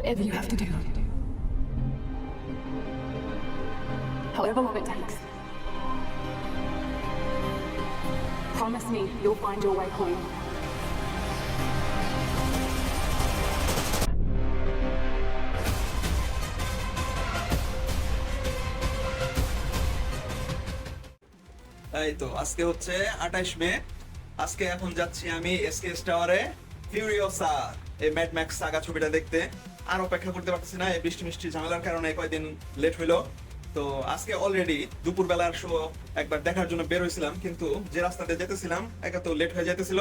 Whatever you have to do. However long it takes. Promise me you'll find your way home. এই তো আজকে হচ্ছে আঠাইশ মে আজকে এখন যাচ্ছি আমি এসকেএস টাওয়ারে ফিউরিওসা এই ম্যাড ম্যাক্স সাগা ছবিটা দেখতে আর অপেক্ষা করতে পারতেছি না, এই বৃষ্টি মিষ্টি ঝামেলার কারণে কয়েকদিন লেট হইল। তো আজকে অলরেডি দুপুর বেলার শো একবার দেখার জন্য বের হয়েছিলাম, কিন্তু যে রাস্তাতে যেতেছিলাম, একা তো লেট হয়ে যেতেছিল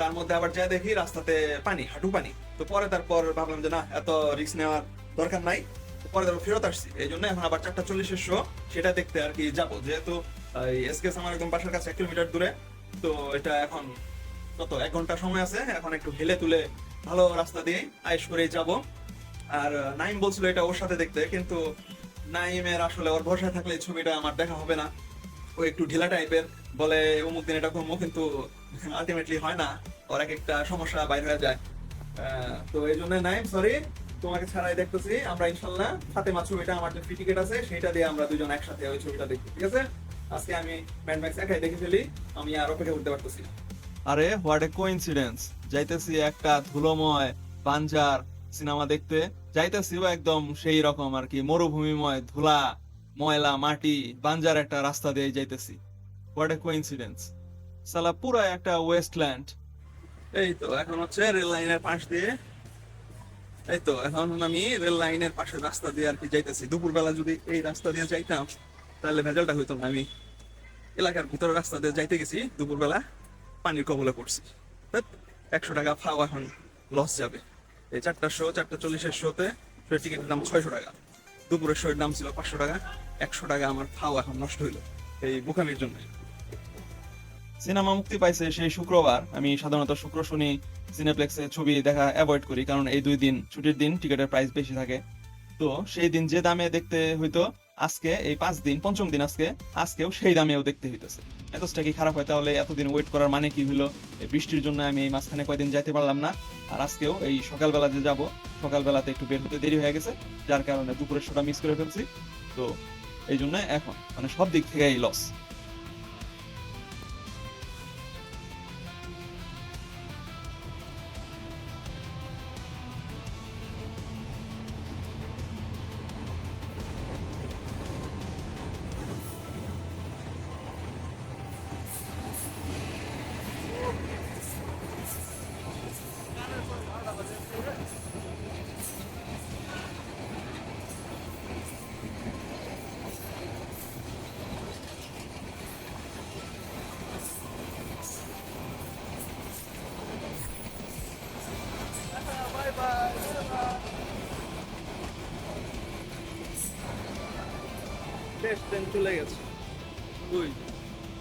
তার মধ্যে আবার যা দেখি রাস্তাতে পানি, হাঁটু পানি। তো পরে তারপর ভাবলাম যে না, এত রিস্ক নেওয়ার দরকার নাই। পরে তারপর ফেরত আসছি। এই জন্য এখন আবার চারটা চল্লিশের শো সেটা দেখতে আর কি যাব। যেহেতু এসকেস আমার একদম বাসার কাছে এক কিলোমিটার দূরে, তো এটা এখন কত, এক ঘণ্টা সময় আছে। এখন একটু হেলে তুলে ভালো রাস্তা দিয়ে আয়েস করে যাব। আর নাইম বলছিল এটা ওর সাথে দেখতে, কিন্তু নাইমের আসলে ওর ভরসায় থাকলে এই ছবিটা আমার দেখা হবে না। ও একটু ঢিলা টাইপের, বলে অমুক দিন এটা করব, কিন্তু আলটিমেটলি হয় না। ওর এক একটা সমস্যা বাইর হয়ে যায়। তো এই জন্য নাইম সরি তোমাকে ছাড়াই দেখতেছি। আমরা ইনশাল্লাহ ফাতেমা ছবিটা, আমার যে ফ্রি আছে সেটা দিয়ে আমরা দুজন একসাথে ওই ছবিটা দেখব, ঠিক আছে? আজকে আমি ম্যাড ম্যাক্স একাই দেখে ফেলি, আমি আর অপেক্ষা করতে পারতেছি আরে হোয়াট এ কোইন্সিডেন্স যাইতেছি একটা ধুলোময় পাঞ্জার সিনেমা দেখতে যাইতেছিও একদম সেই রকম আর কি। মরুভূমিময়, ধুলা, ময়লা, মাটি, বাঞ্জার একটা রাস্তা দিয়ে যাইতেছি। হোয়াট এ কোইন্সিডেন্স সালা পুরো একটা ওয়েস্টল্যান্ড এই তো, এখন হচ্ছে রেল লাইনের পাশ দিয়ে। এই তো, এখন আমি রেল লাইনের পাশে রাস্তা দিয়ে আর কি যাইতেছি। দুপুরবেলা যদি এই রাস্তা দিয়ে যাইতাম, তাহলে ভেজালটা হইতো না। আমি এলাকার ভিতরে রাস্তা দিয়ে যাইতে গেছি, দুপুরবেলা পানির কবলে পড়ছি। একশো টাকা ফাও এখন লস যাবে। এই চারটা শো চারটা চল্লিশের শোতে টিকিটের দাম ছয়শো টাকা। দুপুরের শোয়ের দাম ছিল পাঁচশো টাকা। একশো টাকা আমার ফাও এখন নষ্ট হইল এই বোকামির জন্য। সিনেমা মুক্তি পাইছে সেই শুক্রবার। আমি সাধারণত শুক্র, শনি সিনেপ্লেক্সে ছবি দেখা অ্যাভয়েড করি, কারণ এই দুই দিন ছুটির দিন টিকিটের প্রাইস বেশি থাকে। তো সেই দিন যে দামে দেখতে হইতো আজকে, এই পাঁচ দিন, পঞ্চম দিন আজকে, আজকেও সেই দামেও দেখতে হইতেছে। এতটা কি খারাপ হয় তাহলে এতদিন ওয়েট করার মানে কি হলো বৃষ্টির জন্য আমি এই মাঝখানে কয়দিন যাইতে পারলাম না। আর আজকেও এই সকালবেলা যে যাব, সকালবেলাতে একটু বের হতে দেরি হয়ে গেছে, যার কারণে দুপুরের শোটা মিস করে ফেলছি। তো, এই জন্য এখন মানে সব দিক থেকেই লস চলে গেছে।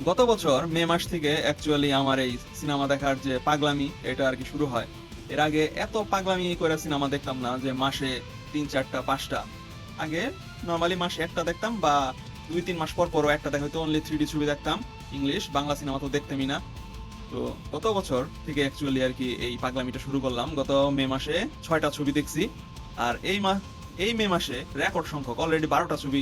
গত বছর মে মাস থেকে অ্যাকচুয়ালি আমার এই সিনেমা দেখার যে পাগলামি এটা আর কি শুরু হয়। এর আগে এত পাগলামি করে সিনেমা দেখতাম না যে মাসে তিন চারটা পাঁচটা। আগে নর্মালি মাসে একটা দেখতাম বা দুই তিন মাস পর পরও একটা দেখা হয়তো অনলি থ্রি ডি ছবি দেখতাম। ইংলিশ বাংলা সিনেমা তো দেখতামই না। তো গত বছর থেকে অ্যাকচুয়ালি আর কি এই পাগলামিটা শুরু করলাম। গত মে মাসে ছয়টা ছবি দেখছি। আর এই মাস এই মে মাসে রেকর্ড সংখ্যক অলরেডি বারোটা ছবি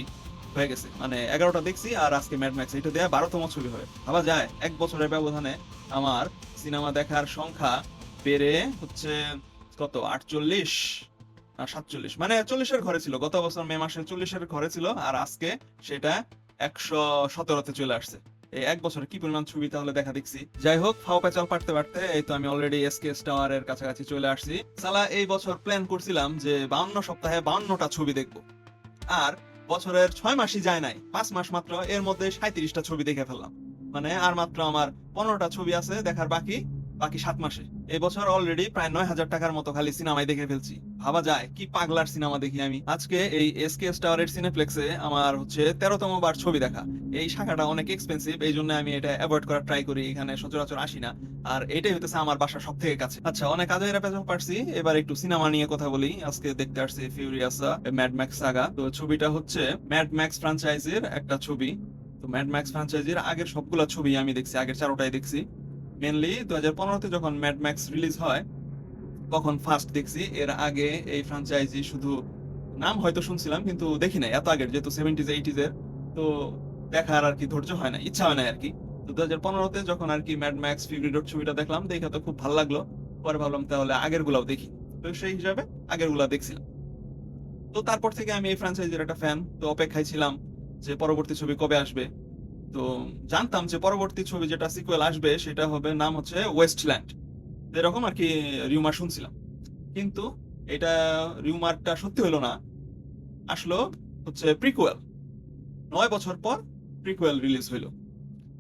হয়ে গেছে। মানে এগারোটা দেখছি আর আজকে ম্যাড ম্যাক্স এটা দেয়া বারোতম ছবি হবে। ভাবা যায় এক বছরের ব্যবধানে আমার সিনেমা দেখার সংখ্যা বেড়ে হচ্ছে কত? আটচল্লিশ? সাতচল্লিশ। মানে চল্লিশের ঘরে ছিল। গত বছর মে মাসে চল্লিশের ঘরে ছিল আর আজকে সেটা একশো সতেরোতে চলে আসছে। এই এক বছরে কি পরিমাণ ছবি তাহলে দেখা দেখছি। যাই হোক, ফাও পেচাল পারতে পারতে এই তো আমি অলরেডি এসকে টাওয়ারের কাছাকাছি চলে আসছি। সালা, এই বছর প্ল্যান করছিলাম যে বাউন্ন সপ্তাহে বাউন্নটা ছবি দেখব। আর বছরের ছয় মাসই যায় নাই। পাঁচ মাস মাত্র এর মধ্যে সাঁত্রিশটা ছবি দেখে ফেললাম। মানে আর মাত্র আমার পনেরোটা ছবি আছে দেখার বাকি। বাকি সাত মাসে। এই বছর অলরেডি প্রায় নয় হাজার টাকার মতো খালি সিনেমায় দেখে ফেলছি। ভাবা যায়, কি পাগলার সিনেমা দেখি আমি। আজকে এই এস কে স্টারের সিনেপ্লেক্সে আমার হচ্ছে তেরোতম বার ছবি দেখা। এই শাখাটা অনেক এক্সপেন্সিভ এই জন্য আমি এটা অ্যাভয়েড করার ট্রাই করি, এখানে সচরাচর আসি না। আর এটাই হতেছে আমার বাসা সব থেকে কাছে। আচ্ছা অনেক আজের পেছন পারছি, এবার একটু সিনেমা নিয়ে কথা বলি। আজকে দেখতে আসছি ফিউরিয়াসা ম্যাড ম্যাক্স সাগা তো ছবিটা হচ্ছে ম্যাড ম্যাক্স ফ্রাঞ্চাইজির একটা ছবি। তো ম্যাড ম্যাক্স ফ্রাঞ্চাইজির আগের সবগুলা ছবি আমি দেখছি, আগের চারোটাই দেখছি। মেনলি দু হাজার পনেরোতে যখন ম্যাড ম্যাক্স রিলিজ হয় কখন ফার্স্ট দেখছি এর আগে এই ফ্র্যাঞ্চাইজি শুধু নাম হয়তো শুনছিলাম কিন্তু দেখি নাই, এত আগের যেহেতু সেভেন্টিজ এইটিজ এর, তো দেখার আর কি ধৈর্য হয় না, ইচ্ছা হয় না আর কি। তো দু হাজার পনেরোতে যখন আর কি ম্যাড ম্যাক্স ফিউরি রোড ছবিটা দেখলাম, দেখে তো খুব ভালো লাগল, পরে ভাবলাম তাহলে আগের গুলাও দেখি। তো সেই হিসাবে আগেরগুলা দেখছিলাম। তো তারপর থেকে আমি এই ফ্র্যাঞ্চাইজির একটা ফ্যান তো অপেক্ষায় ছিলাম যে পরবর্তী ছবি কবে আসবে তো জানতাম যে পরবর্তী ছবি যেটা সিকুয়েল আসবে, সেটা হবে নাম হচ্ছে ওয়েস্টল্যান্ড এরকম আর কি রিউমার শুনছিলাম। কিন্তু এটা রিউমারটা সত্যি হলো না। আসলো হচ্ছে প্রিকুয়েল নয় বছর পর প্রিকুয়েল রিলিজ হইল।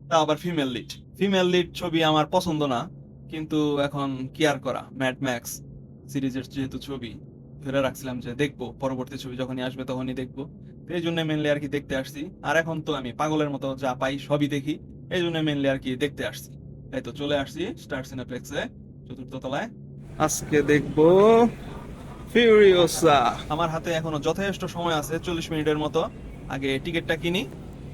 তা আবার ফিমেল লিড ফিমেল লিড ছবি আমার পছন্দ না। কিন্তু এখন কি আর করা? ম্যাট ম্যাক্স সিরিজের যেহেতু ছবি, ধরে রাখছিলাম যে দেখব। পরবর্তী ছবি যখনই আসবে তখনই দেখব। এই জন্য মেনলি আর কি দেখতে আসছি। আর এখন তো আমি পাগলের মতো যা পাই সবই দেখি। এই জন্য মেনলি আর কি দেখতে আসছি। এই তো চলে আসছি স্টার সিনেপ্লেক্সে চতুর্থ তলায়। আজকে দেখব ফিউরিওসা আমার হাতে এখনও যথেষ্ট সময় আছে, চল্লিশ মিনিটের মতো। আগে টিকিটটা কিনি,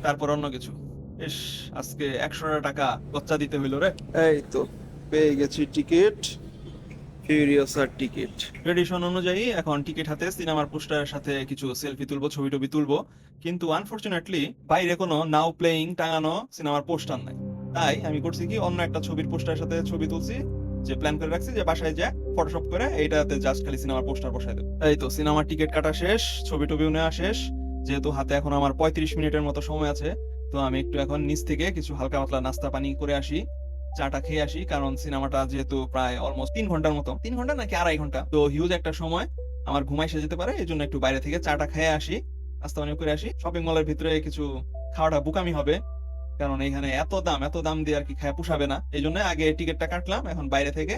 তারপর অন্য কিছু। বেশ আজকে একশো টাকা গচ্চা দিতে হইল রে। এই তো, পেয়ে গেছি টিকিট। টিকিট ট্রেডিশন অনুযায়ী এখন টিকিট হাতে সিনেমার পোস্টারের সাথে কিছু সেলফি তুলবো ছবি টবি তুলবো। কিন্তু বাইরে কোনো নাও টাঙানো সিনেমার পোস্টার নাই। তাই আমি করছি কি, অন্য একটা ছবির পোস্টারের সাথে ছবি তুলছি, যে প্ল্যান করে রাখছি যে বাসায় যা ফটোশপ করে এইটাতে জাস্ট খালি সিনেমার পোস্টার বসাই দেবো। এই তো সিনেমার টিকিট কাটা শেষ ছবি টবিও নেওয়া শেষ। যেহেতু হাতে এখন আমার পঁয়ত্রিশ মিনিটের মতো সময় আছে, তো আমি একটু এখন নিচ থেকে কিছু হালকা পাতলা নাস্তা পানি করে আসি। চাটা খেয়ে আসি, কারণ সিনেমাটা যেহেতু প্রায় অলমোস্ট তিন ঘণ্টার মতো। তিন ঘণ্টা নাকি আড়াই ঘণ্টা। তো হিউজ একটা সময় আমার ঘুমাই এসে যেতে পারে, এই জন্য একটু বাইরে থেকে চাটা খেয়ে আসি, নাস্তা পানি করে আসি। শপিং মলের ভিতরে কিছু খাওয়াটা বুকামি হবে, কারণ এখানে এত দাম এত দাম দিয়ে আর কি খায়, পুষাবে না। এই জন্য আগে টিকিটটা কাটলাম, এখন বাইরে থেকে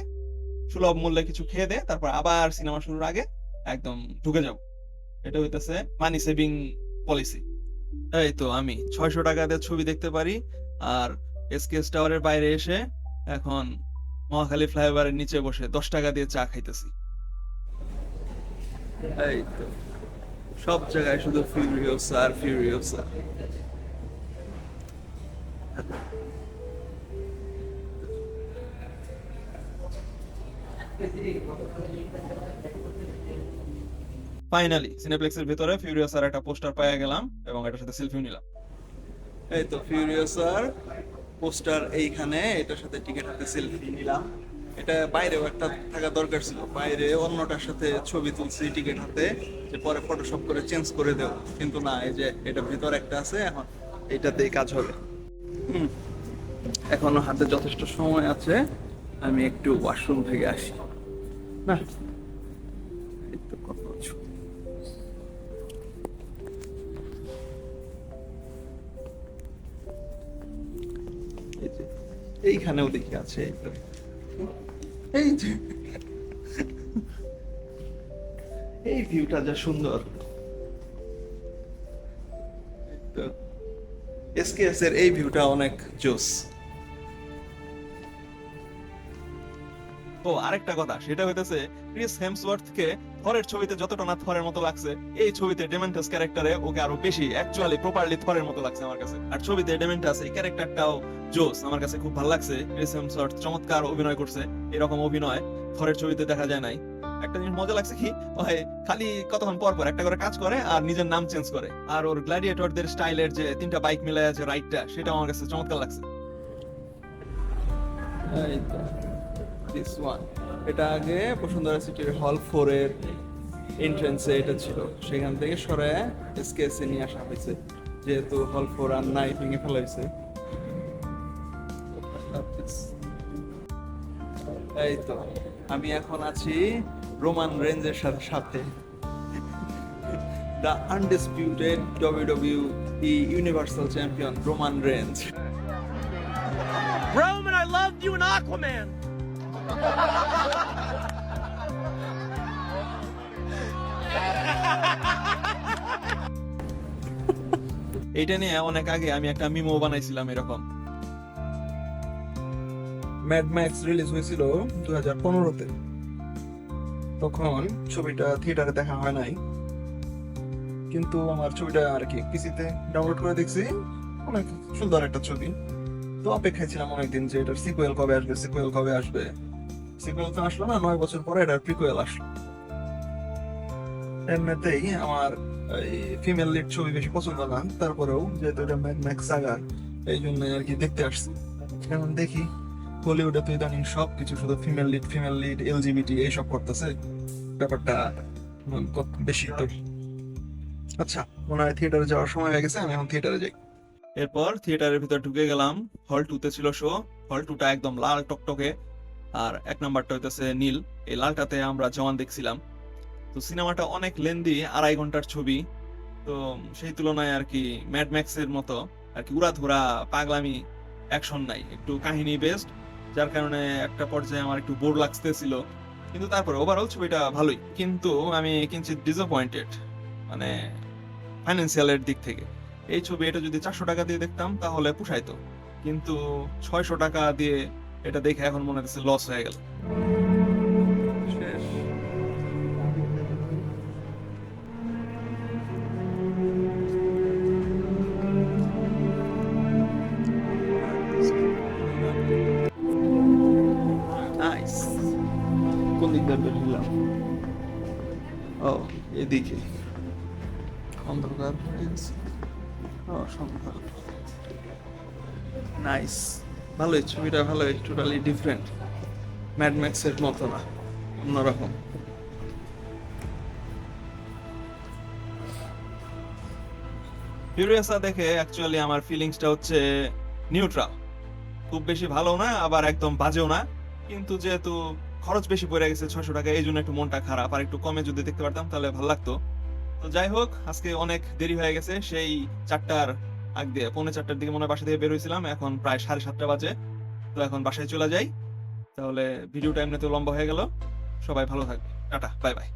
সুলভ মূল্যে কিছু খেয়ে দে তারপর আবার সিনেমা শুরুর আগে একদম ঢুকে যাব। এটা হইতেছে মানি সেভিং পলিসি এই তো আমি ছয়শো টাকা দিয়ে ছবি দেখতে পারি, আর এসকেএস টাওয়ারের বাইরে এসে এখন মহাখালী ফ্লাইওভারের নিচে বসে দশ টাকা দিয়ে চা খাইতেছি। এই তো, সব জায়গায় শুধু ফিউরিওসা আর ফিউরিওসা ফাইনালি সিনেপ্লেক্সের ভিতরে ফিউরিয়াস আর একটা পোস্টার পেয়ে গেলাম এবং এটার সাথে সেলফিও নিলাম। এই তো ফিউরিওসার পোস্টার এইখানে, এটার সাথে টিকিট হাতে সেলফি নিলাম। এটা বাইরেও একটা থাকা দরকার ছিল। বাইরে অন্যটার সাথে ছবি তুলছি টিকিট হাতে, যে পরে ফটোশপ করে চেঞ্জ করে দেব। কিন্তু না, এই যে এটা ভিতর একটা আছে, এখন এইটাতেই কাজ হবে। এখনও হাতে যথেষ্ট সময় আছে। আমি একটু ওয়াশরুম থেকে আসি। না? এইখানেও দেখি আছে, এই যে। এই ভিউটা যা সুন্দর। এসকেএস এর এই ভিউটা অনেক জোস। ও আরেকটা কথা, সেটা হইতেছে ক্রিস হেমসওয়ার্থ কে থরের ছবিতে যতটা না থরের মতো লাগছে, এই ছবিতে ডেমেন্টাস ক্যারেক্টারে ওকে আরও বেশি অ্যাকচুয়ালি প্রপারলি থরের মতো লাগছে আমার কাছে। আর ছবিতে ডেমেন্টাস এই ক্যারেক্টারটাও জোস, আমার কাছে খুব ভালো লাগছে। ক্রিস হেমসওয়ার্থ চমৎকার অভিনয় করছে, এরকম অভিনয় থরের ছবিতে দেখা যায় নাই। একটা জিনিস মজা লাগছে কি, ওই খালি কতক্ষণ পর পর একটা করে কাজ করে আর নিজের নাম চেঞ্জ করে। আর ওর গ্ল্যাডিয়েটরদের স্টাইলের যে তিনটা বাইক মিলায় আছে রাইটটা সেটা আমার কাছে চমৎকার লাগছে। এই তো। দিস ওয়ান এটা আগে বসুন্ধরা সিটির হল ফোরের এন্ট্রেন্সে এটা ছিল। সেখান থেকে সরায় এসকেএস নিয়ে আসা হয়েছে। যেহেতু হল ফোর আর নাই ভেঙে ফেলা হয়েছে। এই তো আমি এখন আছি রোমান রেঞ্জের সাথে সাথে। The undisputed WW E universal champion Roman Reigns Roman, I loved you in Aquaman. এইটা নিয়ে অনেক আগে আমি একটা মিমো বানাইছিলাম এরকম। ম্যাড ম্যাক্স রিলিজ হয়েছিল দু হাজার পনেরোতে। তখন ছবিটা থিয়েটারে দেখা হয় নাই। কিন্তু আমার ছবিটা আর কি পিসিতে ডাউনলোড করে দেখছি। অনেক সুন্দর একটা ছবি। তো অপেক্ষায় ছিলাম অনেকদিন যে এটার সিকুয়েল কবে আসবে সিকুয়েল কবে আসবে। সিকুয়েল আসলো না, নয় বছর পরে এটার প্রিকুয়েল আসলো। এমনিতেই আমার ফিমেল লিড ছবি বেশি পছন্দ না, তারপরেও যেহেতু এটা এই জন্য আর কি দেখতে আসছি। এখন দেখি বলিউডে তো ইদানিং সব কিছু শুধু female lead female lead LGBT এইসব করতেছে। ব্যাপারটা বেশি তো। আচ্ছা মনে হয় থিয়েটারে যাওয়ার সময় হয়ে গেছে, আমি এখন থিয়েটারে যাই। এরপর থিয়েটারের ভিতর ঢুকে গেলাম হল টুতে ছিল শো হল টুটা একদম লাল টকটকে। আর এক নাম্বারটা হইতেছে নীল। এই লালটাতে আমরা জওয়ান দেখছিলাম। তো সিনেমাটা অনেক লেন্দি, আড়াই ঘণ্টার ছবি। তো সেই তুলনায় আর কি ম্যাড ম্যাক্সের মতো আর কি উড়াধুরা, পাগলামি অ্যাকশন নাই। একটু কাহিনী বেস্ট যার কারণে একটা পর্যায়ে আমার একটু বোর লাগতেছিল। কিন্তু তারপরে ওভারঅল ছবিটা ভালোই। কিন্তু আমি কিঞ্চিত ডিসঅ্যাপয়েন্টেড মানে ফাইন্যান্সিয়ালের দিক থেকে। এই ছবি এটা যদি চারশো টাকা দিয়ে দেখতাম, তাহলে পুষাইতো। কিন্তু ছয়শো টাকা দিয়ে এটা দেখে এখন মনে হচ্ছে লস হয়ে গেল। কোন দিক দিয়ে বের হলাম? ও এদিকে। অন্ধকার নাইস ভালোই, ছবিটা ভালোই টোটালি ডিফারেন্ট ম্যাড ম্যাক্সের মতো না, অন্যরকম। ফিউরিয়াসা দেখে অ্যাকচুয়ালি আমার ফিলিংসটা হচ্ছে নিউট্রাল খুব বেশি ভালো না, আবার একদম বাজেও না। কিন্তু যেহেতু খরচ বেশি পড়ে গেছে ছয়শো টাকা, এই জন্য একটু মনটা খারাপ। আর একটু কমে যদি দেখতে পারতাম, তাহলে ভালো লাগতো। তো যাই হোক, আজকে অনেক দেরি হয়ে গেছে, সেই চারটার আগ দিয়ে পৌনে চারটার দিকে মনে হয় বাসা থেকে বের হয়েছিলাম। এখন প্রায় সাড়ে সাতটা বাজে। তো এখন বাসায় চলে যাই। তাহলে ভিডিও ভিডিওটা এমনিতে লম্বা হয়ে গেল। সবাই ভালো থাকবে। Tata bye bye